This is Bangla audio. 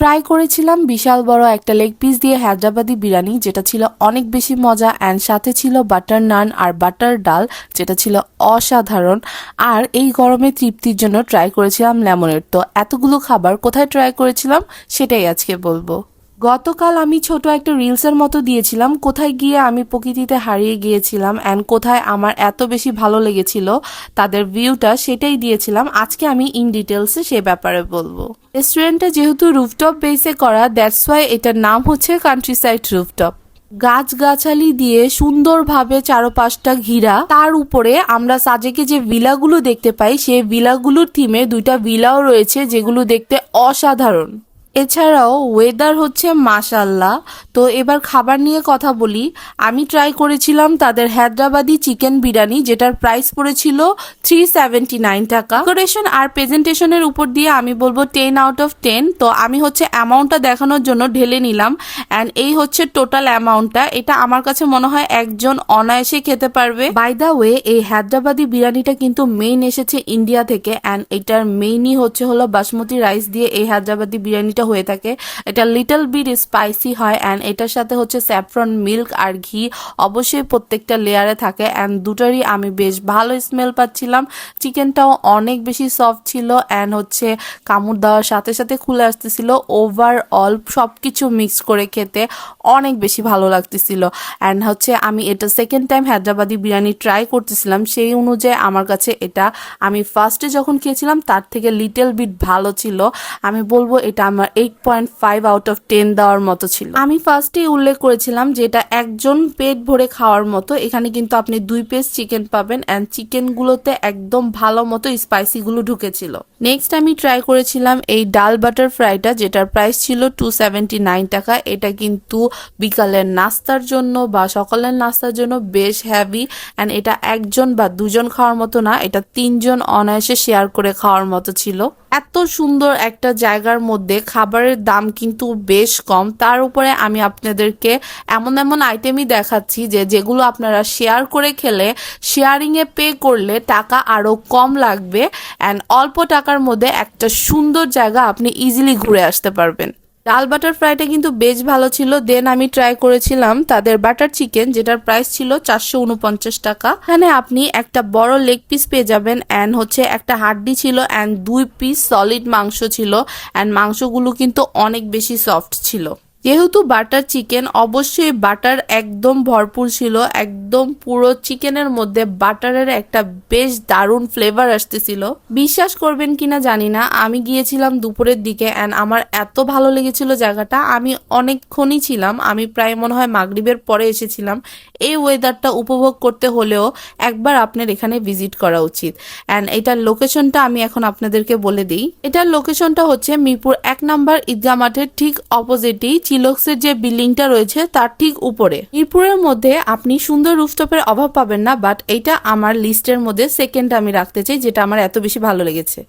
ট্রাই করেছিলাম বিশাল বড় একটা লেগ পিস দিয়ে হায়দ্রাবাদি বিরিয়ানি, যেটা ছিল অনেক বেশি মজা অ্যান্ড সাথে ছিল বাটার নান আর বাটার ডাল, যেটা ছিল অসাধারণ। আর এই গরমে তৃপ্তির জন্য ট্রাই করেছিলাম লেমনের তো এতগুলো খাবার কোথায় ট্রাই করেছিলাম সেটাই আজকে বলব। গতকাল আমি ছোট একটা রিলসের মতো দিয়েছিলাম, কোথায় গিয়ে আমি প্রকৃতিতে হারিয়ে গিয়েছিলাম অ্যান্ড কোথায় আমার এত বেশি ভালো লেগেছিল, তাদের ভিউটা সেটাই দিয়েছিলাম। আজকে আমি ইন ডিটেলসে সে ব্যাপারে বলব। রেস্টুরেন্টটা যেহেতু রুফটপ বেসে করা দ্যাটস ওয়াই এটার নাম হচ্ছে কান্ট্রি সাইড রুফটপ। গাছগাছালি দিয়ে সুন্দরভাবে চারপাশটা ঘিরা, তার উপরে আমরা সাজেকে যে ভিলাগুলো দেখতে পাই, সেই ভিলাগুলোর থিমে দুইটা ভিলাও রয়েছে, যেগুলো দেখতে অসাধারণ। এছাড়াও ওয়েদার হচ্ছে মাসাল্লাহ তো এবার খাবার নিয়ে কথা বলি। আমি ট্রাই করেছিলাম তাদের হায়দ্রাবাদি চিকেন বিরিয়ানি, যেটার প্রাইস পড়েছিল থ্রি সেভেন্টি নাইন টাকা। ডেকোরেশন আর প্রেজেন্টেশনের উপর দিয়ে আমি বলব টেন আউট অফ টেন তো আমি হচ্ছে অ্যামাউন্টটা দেখানোর জন্য ঢেলে নিলাম। অ্যান্ড এই হচ্ছে টোটাল অ্যামাউন্টটা এটা আমার কাছে মনে হয় একজন অনায়াসে খেতে পারবে। বাই দ্য ওয়ে এই হায়দ্রাবাদি বিরিয়ানিটা কিন্তু মেইন এসেছে ইন্ডিয়া থেকে। অ্যান্ড এটার মেইনই হচ্ছে হলো বাসমতি রাইস দিয়ে এই হায়দ্রাবাদি বিরিয়ানিটা হয়ে থাকে। এটা লিটল বিট স্পাইসি হয় অ্যান্ড এটার সাথে হচ্ছে স্যাফ্রন মিল্ক আর ঘি অবশ্যই প্রত্যেকটা লেয়ারে থাকে অ্যান্ড দুটারই আমি বেশ ভালো স্মেল পাচ্ছিলাম। চিকেনটাও অনেক বেশি সফট ছিল অ্যান্ড হচ্ছে কামড় দেওয়ার সাথে সাথে খুলে আসতেছিল। ওভারঅল সব কিছু মিক্স করে খেতে অনেক বেশি ভালো লাগতেছিল। অ্যান্ড হচ্ছে আমি এটা second time Hyderabadi biryani try করতেছিলাম, সেই অনুযায়ী আমার কাছে এটা আমি ফার্স্টে যখন খেয়েছিলাম, তার থেকে লিটল বিট ভালো ছিল। আমি বলব এটা আমার eight point five out of ten দেওয়ার মতো ছিল। আমি ফার্স্টেই উল্লেখ করেছিলাম যে এটা একজন পেট ভরে খাওয়ার মতো। এখানে কিন্তু আপনি দুই পিস চিকেন পাবেন অ্যান্ড চিকেনগুলোতে একদম ভালো মতো স্পাইসিগুলো ঢুকেছিল। নেক্সট আমি ট্রাই করেছিলাম এই ডাল বাটার ফ্রাইটা, যেটার প্রাইস ছিল টু সেভেন্টি নাইন টাকা। এটা কিন্তু বিকালের নাস্তার জন্য বা সকালের নাস্তার জন্য বেশ হ্যাভি অ্যান্ড এটা একজন বা দুজন খাওয়ার মতো না, এটা তিনজন অনায়াসে শেয়ার করে খাওয়ার মতো ছিল। এত সুন্দর একটা জায়গার মধ্যে খাবারের দাম কিন্তু বেশ কম। তার উপরে আমি আপনাদেরকে এমন এমন আইটেমই দেখাচ্ছি যে যেগুলো আপনারা শেয়ার করে খেলে শেয়ারিংয়ে পে করলে টাকা আরও কম লাগবে অ্যান্ড অল্প টাকার মধ্যে একটা সুন্দর জায়গা আপনি ইজিলি ঘুরে আসতে পারবেন। ডাল বাটার ফ্রাইটা কিন্তু বেশ ভালো ছিল। দেন আমি ট্রাই করেছিলাম তাদের বাটার চিকেন, যেটার প্রাইস ছিল চারশো উনপঞ্চাশ টাকা। এখানে আপনি একটা বড় লেগ পিস পেয়ে যাবেন অ্যান্ড হচ্ছে একটা হাড্ডি ছিল অ্যান্ড দুই পিস সলিড মাংস ছিল। অ্যান্ড মাংসগুলো কিন্তু অনেক বেশি সফট ছিল। যেহেতু বাটার চিকেন, অবশ্যই বাটার একদম ভরপুর ছিল। একদম পুরো চিকেনের মধ্যে বাটারের একটা বেশ দারুণ ফ্লেভার আসতেছিল। বিশ্বাস করবেন কিনা জানি না। আমি গিয়েছিলাম দুপুরের দিকে অ্যান্ড আমার এত ভালো লেগেছিল জায়গাটা। আমি অনেকক্ষণই ছিলাম। আমি প্রায় মনে হয় মাগরিবের পরে এসেছিলাম। এই ওয়েদারটা উপভোগ করতে হলেও একবার আপনার এখানে ভিজিট করা উচিত। অ্যান্ড এটার লোকেশনটা আমি এখন আপনাদেরকে বলে দিই। এটার লোকেশনটা হচ্ছে মিরপুর এক নাম্বার ঈদগা মাঠের ঠিক অপোজিটেই চিলক্সের যে বিল্ডিংটা রয়েছে তার ঠিক উপরে। মিরপুরের মধ্যে আপনি সুন্দর রুফটপের অভাব পাবেন না বাট এটা আমার লিস্টের মধ্যে সেকেন্ড আমি রাখতে চাই, যেটা আমার এত বেশি ভালো লেগেছে।